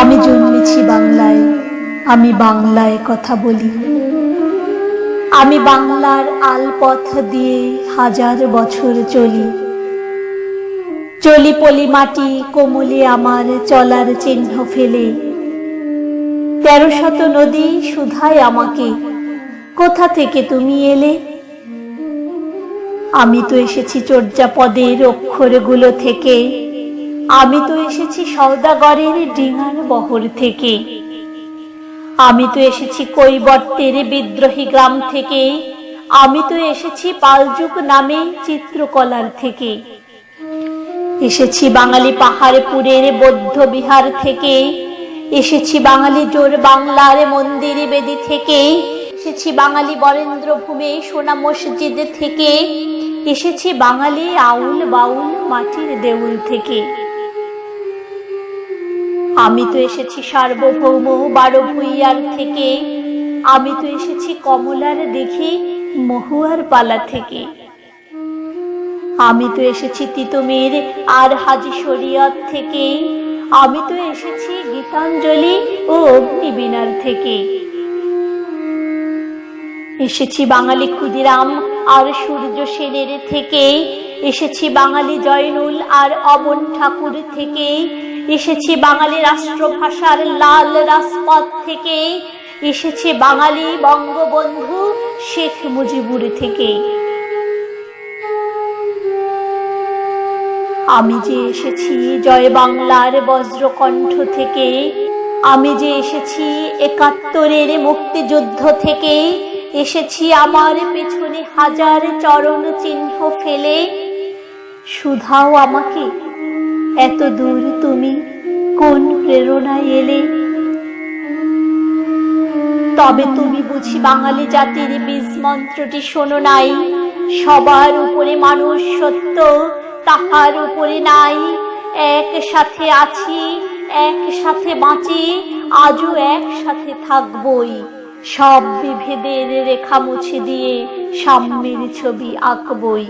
আমি জন্মেছি বাংলায়, আমি বাংলায় কথা বলি। আমি বাংলার আলপথ দিয়ে হাজার বছর চলি। চলি পলি মাটি কোমলে আমার চলার চিহ্ন ফেলে। তেরো শত নদী সুধায় আমাকে, কোথা থেকে তুমি এলে? আমি তো এসেছি চর্যাপদের অক্ষরগুলো থেকে। আমি তো এসেছি সৌদাগরের ডিঙার বহর থেকে। আমি তো এসেছি কৈবর্তের বিদ্রোহী গ্রাম থেকে। আমি তো এসেছি পালযুগ নামে চিত্রকলার থেকে। এসেছি বাঙালি পাহাড়পুরের বৌদ্ধ বিহার থেকে। এসেছি বাঙালি জোর বাংলার মন্দির বেদি থেকে। এসেছি বাঙালি বরেন্দ্র ভূমে সোনা মসজিদ থেকে। এসেছি বাঙালি আউল বাউল মাটির দেউল থেকে। আমি তো এসেছি সার্বভৌম বারো ভুইয়ার থেকে। আমি তো এসেছি কমলার দেখি মহুয়ার পালা থেকে। আমি তো এসেছি তিতুমির আর হাজি শরিয়ত থেকে। আমি তো এসেছি গীতাঞ্জলি ও অগ্নিবীণার থেকে। এসেছি বাঙালি ক্ষুদিরাম আর সূর্য সেনের থেকে। এসেছি বাঙালি জয়নুল আর অমন ঠাকুর থেকে। এসেছি বাঙালি রাষ্ট্রভাষার লাল রাজপথ থেকে। এসেছে বাঙালি বঙ্গবন্ধু শেখ মুজিবুর থেকে। আমি যে এসেছি জয় বাংলার বজ্রকণ্ঠ থেকে, আমি যে এসেছি একাত্তরের মুক্তিযুদ্ধ থেকে, এসেছি আমার পেছনে হাজার চরণ চিহ্ন ফেলে। শুধাও আমাকে এত দূর তুমি কোন প্রেরণায় এলে? তবে তুমি বুঝি বাঙালি জাতির বীজ মন্ত্রটি শোনো নাই। সবার উপরে মানুষ সত্য, তাহার উপরে নাই। একসাথে আছি, একসাথে বাঁচি, আজও একসাথে থাকবই। সব বিভেদের রেখা মুছে দিয়ে সাম্যের ছবি আঁকবই।